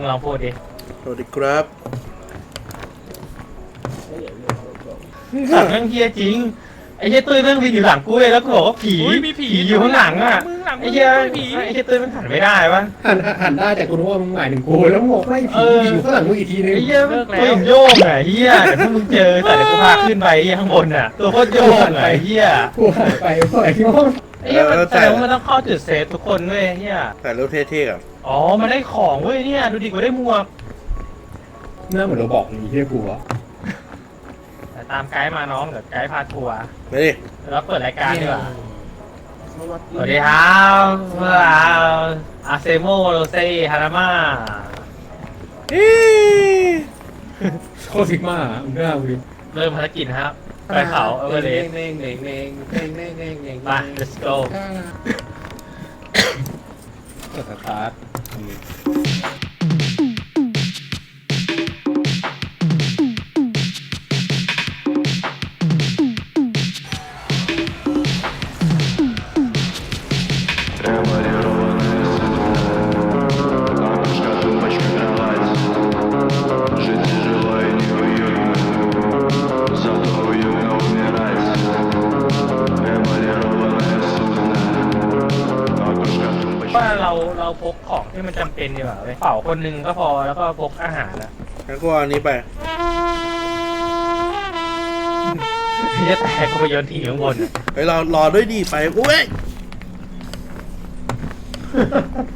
มึงลองพูดดิ สวัสดีครับสัตว์แม่งเฮียจริง ไอ้เฮียตุ้ยแม่งวินอยู่หลังกูเลยแล้วกูบอกว่าผีอุ้ยมีผีอยู่ข้างหลังอะมึงหลังมึงไอ้เฮียมีผี ไอ้เฮียตุ้ยมันหันไม่ได้วะ หันหันได้แต่กูรู้ว่ามึงหมายถึงกูแล้วมึงบอกไม่เอผีออยู่ข้างหลังมึงอีกทีนึงไอ้เฮียมันตัวอย่างโยงอะไอ้เฮียเดี๋ยวพวกมึงเจอแต่เดี๋ยวกูพาขึ้นไปไอ้เฮียข้างบนอะตัวโคตรโยงอะไอ้เฮียกูหันไปเมื่อไหร่ที่ห้องไอ้เฮียมันแสดงว่ามันต้องเข้าจุดเซฟทุกคนเว้ยไอ้เฮียแต่รูปเท่ๆกับอ๋อมันได้ของเว้ยเนี่ยดูดิกูได้หมวกหน้าเหมือนเราบอกอย่างนี้ที่กูวะแต่ตามไกด์มาน้องเดี๋ยวไกด์พาทัวร์ไม่ดิแล้วเปิดรายการดีกว่าสวัสดีครับว้าวอาเซโมโรเซฮานาม่าเอ๊ะโคตรซิกมามึงหน้ามึงดิเริ่มภารกิจนะครับ ไปเขาเอเวอเรสต์เน่งเน่งเน่งเน่งเน่งเน่งเน่งไป let's go สตาร์ท กของที่มันจำเป็นดีกว่าเว้ยเป่าคนหนึงก็พอแล้วก็พกอาหารอะงั้นกูเอาอันนี้ไปที่จะแตกกูไปโยนทิ้งข้างบนอะไปรอรอด้วยดีไปอุ้ย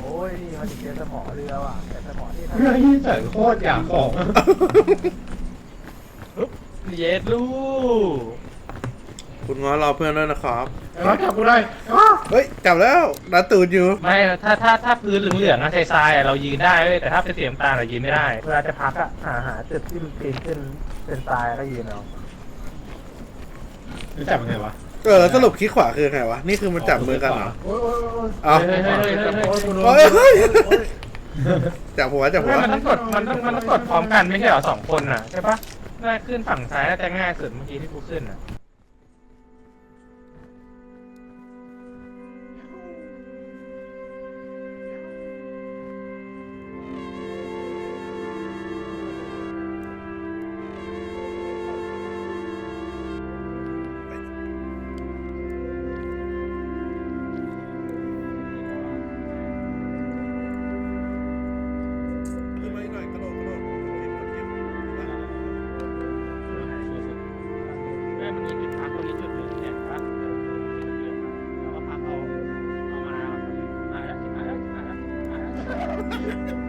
โอ้ยนี่มันเจอสมอเรือว่ะแต่สมอที่เฮ้ยสันโคตรอยากของเย็ดลูกคุณง้อรอเพื่อนด้วยนะครับ แล้วจับกูได้เฮ้ยจับแล้วนาตูดอยู่ ไม่ถ้าถ้าถ้าพื้นเหลืองๆอะทรายๆอะเรายืนได้เว้ยแต่ถ้าเป็นเสียงตาลเรายืนไม่ได้เวลาจะพักอะหาหาจุดที่มันปีนขึ้นเป็นทรายก็ยืนเอารู้จับยังไงวะเออแล้วสรุปคลิกขวาคือไงวะ นี่คือมันจับมือกันเหรอโอ้ยโอ้ยโอ้ยเอาเฮ้ยเฮ้ยเฮ้ยเฮ้ยเฮ้ยเฮ้ยเฮ้ยจับหัวจับหัวไม่มันต้องกดมันต้องมันต้องกดพร้อมกันไม่ใช่เหรอสองคนน่ะใช่ปะน่าขึ้นฝั่งซ้ายน่าจะง่ายสุดเมื่อกี้ที่กูขึ้นน่ะ Ha ha ha!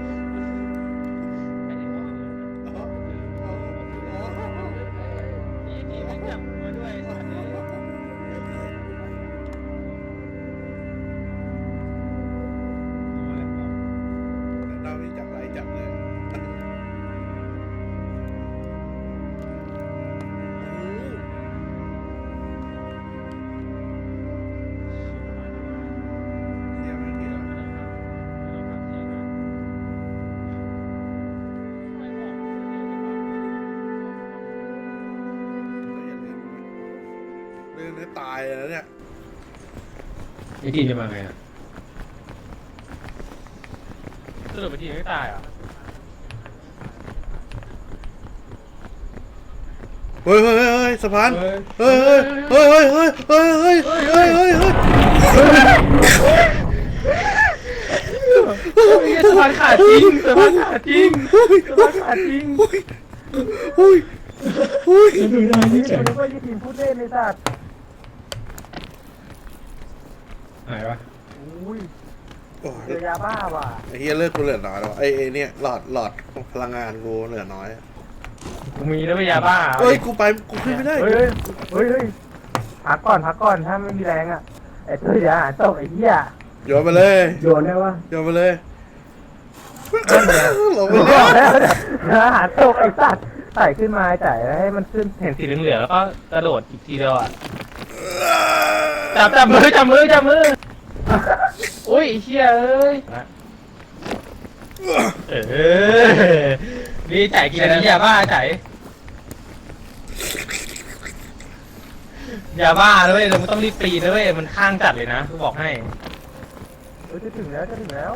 เรื่องนี้ตายเลยนะเนี่ยไอ้ทีจะมาไงอะสรุปไปทีไม่ตายเหรอะเฮ้ยเฮ้ยเฮ้ยเฮ้ยสะพานเฮ้ยเฮ้ยเฮ้ยเฮ้ยเฮ้ยเฮ้ยเฮ้ยเฮ้ยเฮ้ยเฮ้ยเฮ้ยสะพานขาดจริงสะพานขาดจริงสะพานขาดจริงเฮ้ยเฮ้ยเฮ้ย ดูได้ที่ไหนนึกว่ายี่ทีมพูดเล่นในสัตว์ หายวะอุ้ยโอ้เจอยาบ้าว่ะไอ้เฮียเลือดกูเหลือน้อยแล้วไอ้ไอ้เนี่ยหลอดหลอดพลังงานกูเหลือน้อยกูมีแล้วยาบ้าเฮ้ยกูไปกูขึ้นไม่ได้เฮ้ยเฮ้ยเฮ้ยพักก่อนพักก่อนถ้าไม่มีแรงอะไอ้ตัวยาตกไอ้เหี้ยโยนไปเลยโยนได้วะโยนไปเลยลงไปบแล้อกวแล้วอาหารตกไอ้สัตว์ไต่ขึ้นมาจ่ายแล้วให้มันขึ้นเห็นสีเหลืองๆแล้วก็กระโดดอีกทีเดียวอะ จับจับมือจับมือจับมืออุ้ยไอ้เหี้ยเอ้ยเออนี่จ่ายกินอันนี้ยาบ้าจ่ายยาบ้าด้วยเราไม่ต้องรีบปีนด้วยมันข้างจัดเลยนะกูบอกให้จะถึงแล้วจะถึงแล้ว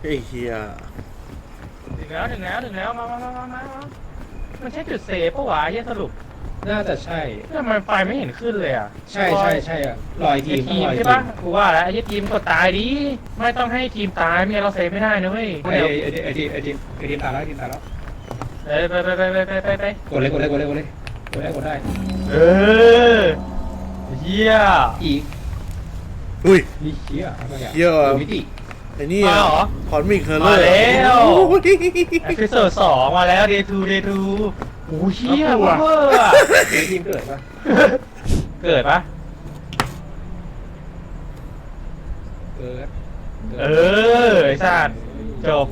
ไอ้เฮียถึงแล้วถึงแล้วถึงแล้วมามามามามามามันใช่จุดเซฟปะวะเฮียสรุป น่าจะใช่ ทำไมไฟไม่เห็นขึ้นเลยอะใช่ใช่ใช่อะลอยทีไอ้มทีมลอยใช่ปะกูว่าแล้วไอ้ทีมกดตายดิ ไม่ต้องให้ทีมตายไม่งั้นเราเซฟไม่ได้นะเว้ยไอ้ไอ้ไอ้ทีมไอ้ทีมไอ้ทีมตายแล้วทีมตายแล้วเออไปไปไปไปไปไปไปกดเลยกดเลยกดเลยกดเลยกดได้กดได้เออเฮียอีกอุ้ย นี่เชี่ยอะไรอะเหี้ยอะดูมิติไอ้นี่มาเหรอคอนมิกเฮอร์เลอร์มาแล้ว โอ้ยเอพิโซดสองมาแล้ว day two day two โอ้เฮียเอาเวอะอร์อะทีมเกิดปะเกิดปะเกิด เออไอ้สัตว์จบ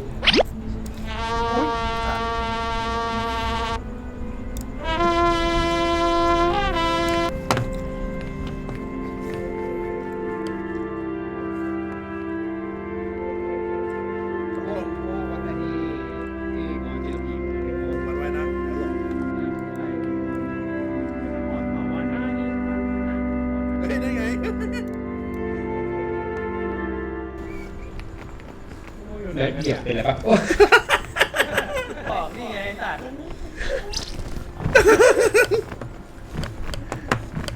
เดี๋ยวเหยียบเป็นอะไรปะบอกนี่ไงไอ้สัตว์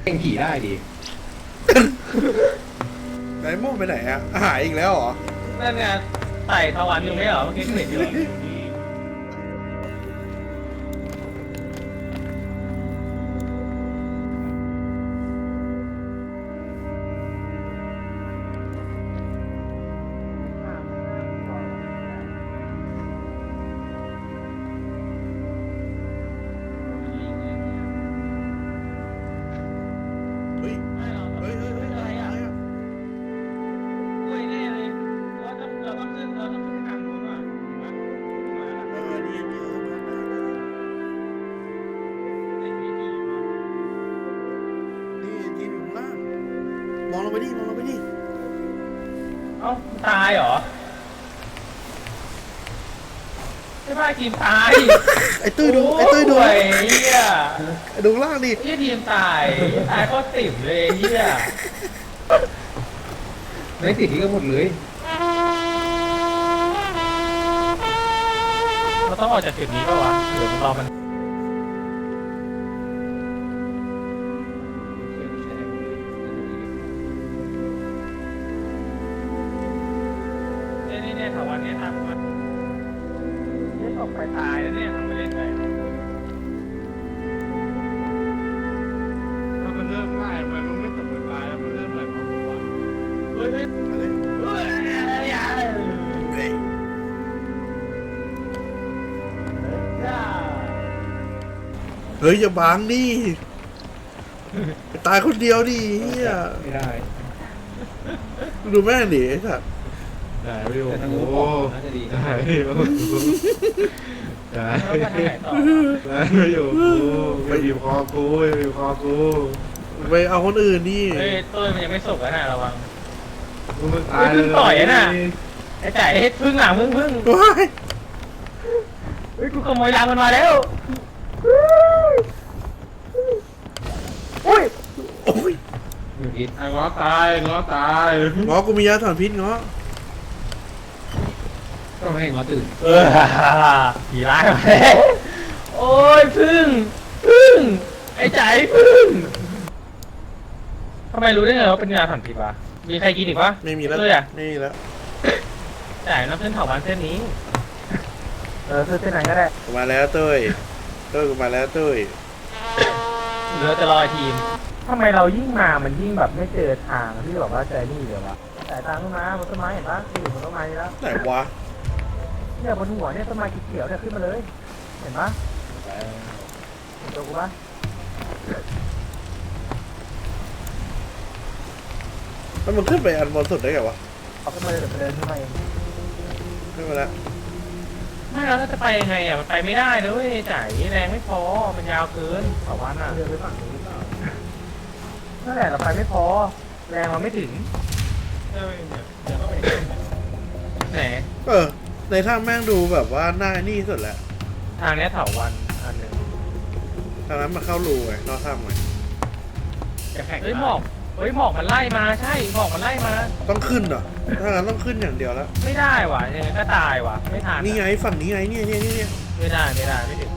เพ่งผีได้ดิไดโม่ไปไหนอะหายอีกแล้วเหรอ นั่นไงไต่ทวันอยู่ไม่เหรอเมื่อกี้เห็นอยู่ เอ้าตายเหรอใช่ป่ะทีมตายไอ้ตุ้ยดูไอ้ตุ้ยดูโอ้ยเฮียไอ้ดูข้างล่างดิเฮียทีมตายตายก็ติ่มเลยเฮียไม่ติดที่ก็หมดเลยเราต้องออกจากจุดนี้ป่าวะหรือเรามัน ฮ้ยอย่าบังดิตายคนเดียวดิเฮียไม่ได้ดูแม่งดิไอ้สัตว์ได้พี่โอ้แต่ทางโหนู้นของน่าจะดีได้พี่โอ้โหได้แล้วไปทางไหนต่อได้พี่โอ้โหไปบีบคอกูไปบีบคอกูไปเอาคนอื่นดิเฮ้ยตุ้ยมันยังไม่สุกแล้วนะระวัง มึงมึงตายเลยเฮ้ยเพิ่งต่อยอะน่ะ ไอ้จ่ายพึ่งหลังพึ่งพึ่งว้ายเฮ้ยกูขโมยยางมันมาแล้ว โอ้ย อยู่ที่ไอ้ง้อตายง้อตายงอกูมียาถอนพิษงอต้องให้งอตื่นเออผีร้ายมาแล้วโอ้ยพึ่งพึ่งไอ้จ่ายพึ่งทำไมรู้ได้ไงว่าเป็นยาถันผิดวะมีใครกินอีกปะไม่มีแล้วเลยอะไม่มีแล้วจ่ายน้ำเส้นเถาวันเส้นนี้ เออเส้นไหนก็ได้ กูมาแล้วเต้ยเต้ยกูมาแล้วเต้ยเหลือจะรอทีม ทำไมเรายิ่งมา มันยิ่งแบบไม่เจอทางที่แบบว่าเจอนี่เลยวะแต่ทางขึ้นมาบนต้นไม้เห็นปะอยู่บนต้นไม้นี่แล้วไหนวะเนี่ยบนหัวเนี่ยต้นไม้เขียวๆเนี่ยขึ้นมาเลย เห็นปะเห็นตัวกูปะแล้วมันขึ้นไปอันบนสุดได้ไงวะเอาขึ้นมาเลยเดี๋ยวไปเดินขึ้นมาเองขึ้นมาแล้วไม่แล้วเราจะไปยังไงอะมันไปไม่ได้เลยเว้ยจ่ายแรงไม่พอมันยาวเกินสองวันอะเดินไปฝั่งนู้นหรือเปล่า นั่นแหละเราไปไม่พอ แรงเราไม่ถึงเอ้ยเนี่ยเดี๋ยวก็ไปไหนเออ ในถ้ำแม่งดูแบบว่าหน้านี่สุดแหละทางเนี้ยเถาวันอันหนึ่งทางนั้นมาเข้ารูไงนอกถ้ำไงจะแข่งเฮ้ยหมอกเฮ้ยหมอกมันไล่มาใช่หมอกมันไล่มา ต้องขึ้นเหรอถ้างั้นต้องขึ้นอย่างเดียวแล้วไม่ได้ว่ะยังไงก็ตายว่ะ ไม่ทันนี่ไงฝั่งนี้ไงเนี่ยเนี่ยเนี่ยเนี่ยไม่ได้ไม่ได้ไม่ถึง